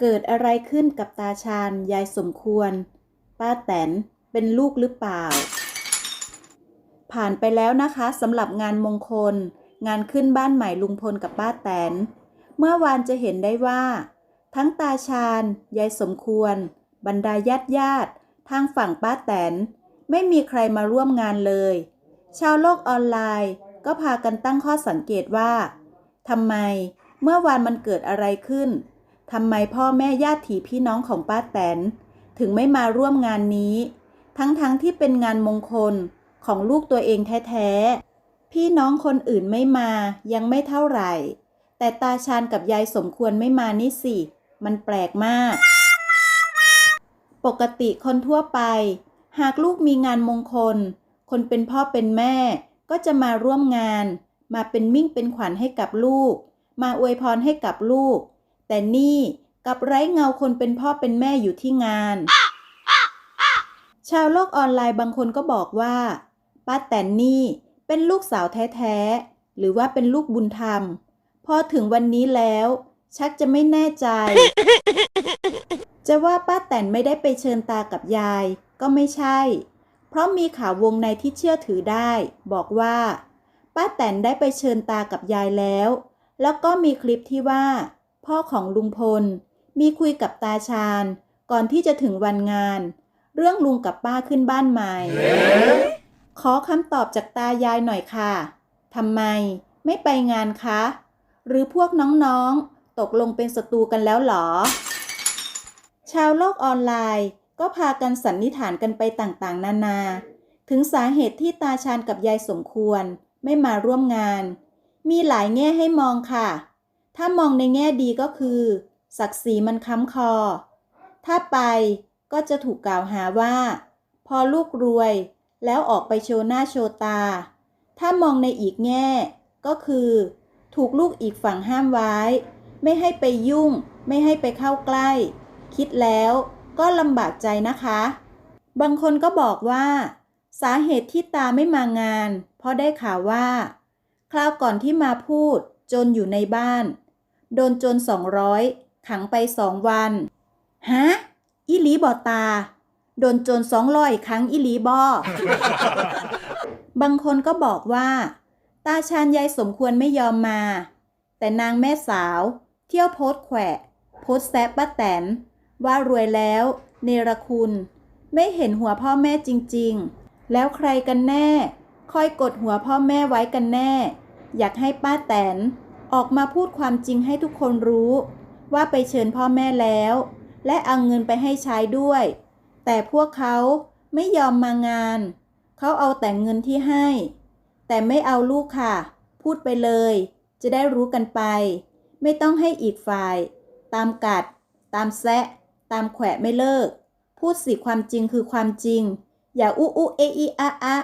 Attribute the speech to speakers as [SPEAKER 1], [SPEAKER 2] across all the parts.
[SPEAKER 1] เกิดอะไรขึ้นกับตาชาญยายสมควร ป้าแตนเป็นลูกหรือเปล่า ผ่านไปแล้วนะคะสำหรับงานมงคล งานขึ้นบ้านใหม่ลุงพลกับป้าแตน เมื่อวานจะเห็นได้ว่า ทั้งตาชาญยายสมควร บรรดาญาติญาติทางฝั่งป้าแตน ไม่มีใครมาร่วมงานเลย ชาวโลกออนไลน์ก็พากันตั้งข้อสังเกตว่าทำไมเมื่อวานมันเกิดอะไรขึ้น ทำไมพ่อแม่ญาติถีพี่น้องของป้าแตน ถึงไม่มาร่วมงานนี้ ทั้งๆทที่เป็นงานมงคลของลูกตัวเองแท้ๆ พี่น้องคนอื่นไม่มายังไม่เท่าไหร่ แต่ตาชาญกับยายสมควรไม่มานี่สิ มันแปลกมาก ปกติคนทั่วไป หากลูกมีงานมงคล คนเป็นพ่อเป็นแม่ก็จะมาร่วมงาน มาเป็นมิ่งเป็นขวัญให้กับลูก มาอวยพรให้กับลูก แต่นี่กับไร้เงาคนเป็นพ่อเป็นแม่อยู่ที่งาน ชาวโลกออนไลน์บางคนก็บอกว่า ป้าแตนนี่เป็นลูกสาวแท้ๆ หรือว่าเป็นลูกบุญธรรม พอถึงวันนี้แล้ว ชักจะไม่แน่ใจ จะว่าป้าแตนไม่ได้ไปเชิญตากับยาย ก็ไม่ใช่ เพราะมีข่าววงในที่เชื่อถือได้ บอกว่า ป้าแตนได้ไปเชิญตากับยายแล้ว แล้วก็มีคลิปที่ว่า พ่อของลุงพล มีคุยกับตาชาญ ก่อนที่จะถึงวันงาน เรื่องลุงกับป้าขึ้นบ้านใหม่ ขอคำตอบจากตายายหน่อยค่ะทำไมไม่ไปงานคะ หรือพวกน้องๆ ตกลงเป็นศัตรูกันแล้วหรอ ชาวโลกออนไลน์ก็พากันสันนิษฐานกันไปต่างๆ นานา ถึงสาเหตุที่ตาชาญกับยายสมควร ไม่มาร่วมงาน มีหลายแง่ให้มองค่ะ ถ้ามองในแง่ดีก็คือ ศักดิ์ศรีมันค้ำคอ ถ้าไปก็จะถูกกล่าวหาว่า พอลูกรวยแล้วออกไปโชว์หน้าโชว์ตา ถ้ามองในอีกแง่ ก็คือ ถูกลูกอีกฝั่งห้ามไว้ ไม่ให้ไปยุ่ง ไม่ให้ไปเข้าใกล้ คิดแล้วก็ลำบากใจนะคะ บางคนก็บอกว่า สาเหตุที่ตาไม่มางาน เพราะได้ข่าวว่า คราวก่อนที่มาพูดจนอยู่ในบ้าน โดนโจรสองร้อยขังไปสองวัน ฮะ อีหลีบอตา โดนโจรสองร้อยครั้งอีหลีบอบางคนก็บอกว่า ตาชาญยายสมควรไม่ยอมมา แต่นางแม่สาว เที่ยวโพสต์แขวะ โพสต์แซะป้าแตน ว่ารวยแล้ว เนรคุณ ไม่เห็นหัวพ่อแม่จริง ๆ แล้วใครกันแน่ คอยกดหัวพ่อแม่ไว้กันแน่ อยากให้ป้าแตน ออกมาพูดความจริงให้ทุกคนรู้ ว่าไปเชิญพ่อแม่แล้ว และเอาเงินไปให้ใช้ด้วย แต่พวกเขาไม่ยอมมางาน เขาเอาแต่เงินที่ให้ แต่ไม่เอาลูกค่ะ พูดไปเลย จะได้รู้กันไป ไม่ต้องให้อีกฝ่าย ตามกัด ตามแซะ ตามแขวะไม่เลิก พูดสิความจริงคือความจริง อย่าอู้อู้เออีอะอะ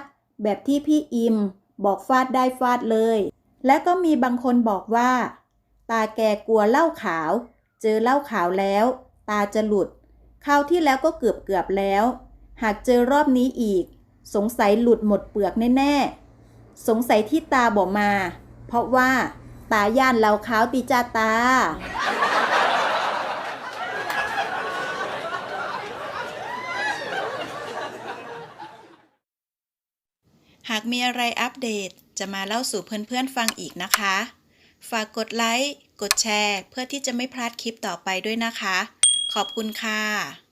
[SPEAKER 1] แบบที่พี่อิม บอกฟาดได้ฟาดเลย และก็มีบางคนบอกว่า ตาแกกลัวเหล้าขาว เจอเหล้าขาวแล้ว ตาจะหลุดคราวที่แล้วก็เกือบเกือบแล้ว หากเจอรอบนี้อีก สงสัยหลุดหมดเปลือกแน่ๆ สงสัยที่ตาบอกมา เพราะว่า ตาย่านเล้าขาวติจาตา หากมีอะไรอัปเดต จะมาเล่าสู่เพื่อนๆฟังอีกนะคะ ฝากกดไลค์ กดแชร์ เพื่อที่จะไม่พลาดคลิปต่อไปด้วยนะคะ ขอบคุณค่ะ